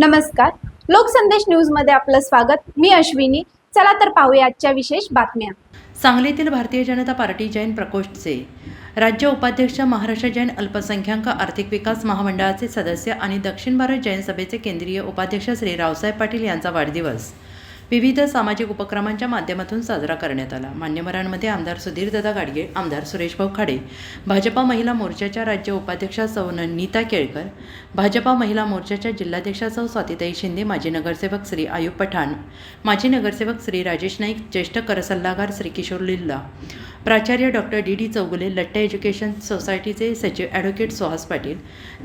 नमस्कार. लोकसंदेश न्यूजमध्ये आपलं स्वागत. मी अश्विनी. चला तर पाहूया आजच्या विशेष बातम्या. सांगलीतील भारतीय जनता पार्टी जैन प्रकोष्ठचे राज्य उपाध्यक्ष महाराष्ट्र जैन अल्पसंख्याक आर्थिक विकास महामंडळाचे सदस्य आणि दक्षिण भारत जैन सभेचे केंद्रीय उपाध्यक्ष श्री रावसाहेब पाटील यांचा वाढदिवस. विविध सामाजिक उपक्रमांच्या माध्यमातून साजरा करण्यात आला. मान्यवरांमध्ये आमदार सुधीरदादा गाडगे आमदार सुरेशभाऊ खाडे भाजपा महिला मोर्चाच्या राज्य उपाध्यक्षा सौ नीता केळकर भाजपा महिला मोर्चाच्या जिल्हाध्यक्षा सौ स्वातीताई शिंदे माजी नगरसेवक श्री आयुब पठाण माजी नगरसेवक श्री राजेश नाईक ज्येष्ठ करसल्लागार श्री किशोर लिल्ला प्राचार्य doctor D. D. Chougule Latta education सोसायटीचे सचिव ॲडव्होकेट सुहास पाटील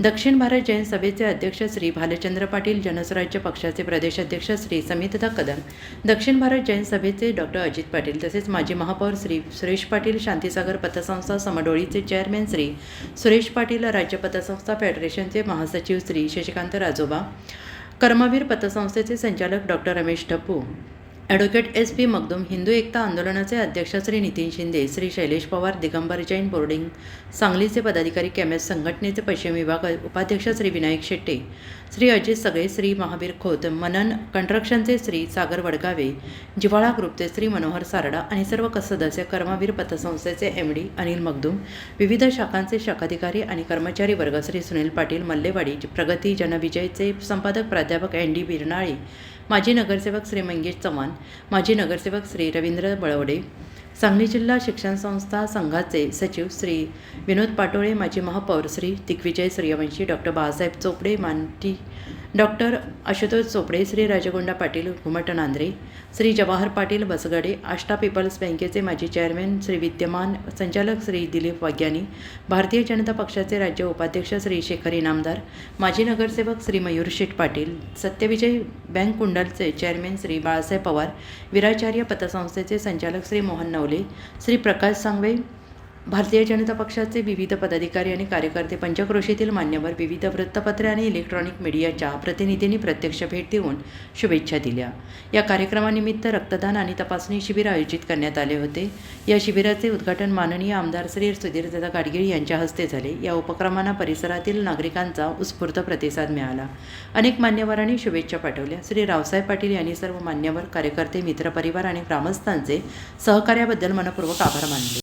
दक्षिण भारत जैन सभेचे अध्यक्ष श्री भालचंद्र पाटील जनस्वराज्य पक्षाचे प्रदेशाध्यक्ष श्री समितदा कदम दक्षिण भारत जैन सभेचे डॉक्टर अजित पाटील तसेच माजी महापौर श्री सुरेश पाटील शांतीसागर पतसंस्था समडोळीचे चेअरमॅन श्री सुरेश पाटील राज्य पतसंस्था फेडरेशनचे महासचिव श्री शशिकांत राजोबा कर्मवीर पतसंस्थेचे संचालक doctor Ramesh Tappu advocate S P Magdum Hindu Ekta आंदोलनाचे अध्यक्ष श्री नितीन शिंदे श्री शैलेश पवार दिगंबर जैन बोर्डिंग सांगलीचे पदाधिकारी कॅमेस संघटनेचे पश्चिम विभाग उपाध्यक्ष श्री विनायक शेट्टे श्री अजित सगळे श्री महावीर खोत मनन कंट्रक्शनचे श्री सागर वडगावे जिव्हाळा ग्रुपचे श्री मनोहर सारडा आणि सर्व सदस्य कर्मवीर पतसंस्थेचे एम डी अनिल मगदूम विविध शाखांचे शाखाधिकारी आणि कर्मचारी वर्ग श्री सुनील पाटील मल्लेवाडी प्रगती जनविजयचे संपादक प्राध्यापक एन डी बिरनाळे माजी नगरसेवक श्री मंगेश चव्हाण माजी नगरसेवक श्री रवींद्र बळवडे सांगली जिल्हा शिक्षण संस्था संघाचे सचिव श्री विनोद पाटोळे माजी महापौर श्री दिग्विजय सूर्यवंशी डॉक्टर बाळासाहेब चोपडे मानटी डॉक्टर आशुतोष चोपडे श्री राजगोंडा पाटील घुमट नांद्रे श्री जवाहर पाटील बसगडे आष्टा पीपल्स बँकेचे माजी चेअरमॅन श्री विद्यमान संचालक श्री दिलीप वाग्यानी भारतीय जनता पक्षाचे राज्य उपाध्यक्ष श्री शेखर इनामदार माजी नगरसेवक श्री मयूर शेठ पाटील सत्यविजय बँक कुंडलचे चेअरमॅन श्री बाळासाहेब पवार विराचार्य पतसंस्थेचे संचालक श्री मोहन नवले श्री प्रकाश सांगवे भारतीय जनता पक्षाचे विविध पदाधिकारी आणि कार्यकर्ते पंचक्रोशीतील मान्यवर विविध वृत्तपत्रे आणि इलेक्ट्रॉनिक मीडियाच्या प्रतिनिधींनी प्रत्यक्ष भेट देऊन शुभेच्छा दिल्या. या कार्यक्रमानिमित्त रक्तदान आणि तपासणी शिबिर आयोजित करण्यात आले होते. या शिबिराचे उद्घाटन माननीय आमदार श्री सुधीरदादा गाडगीळ यांच्या हस्ते झाले. या उपक्रमांना परिसरातील नागरिकांचा उत्स्फूर्त प्रतिसाद मिळाला. अनेक मान्यवरांनी शुभेच्छा पाठवल्या. श्री रावसाहेब पाटील यांनी सर्व मान्यवर कार्यकर्ते मित्रपरिवार आणि ग्रामस्थांचे सहकार्याबद्दल मनपूर्वक आभार मानले.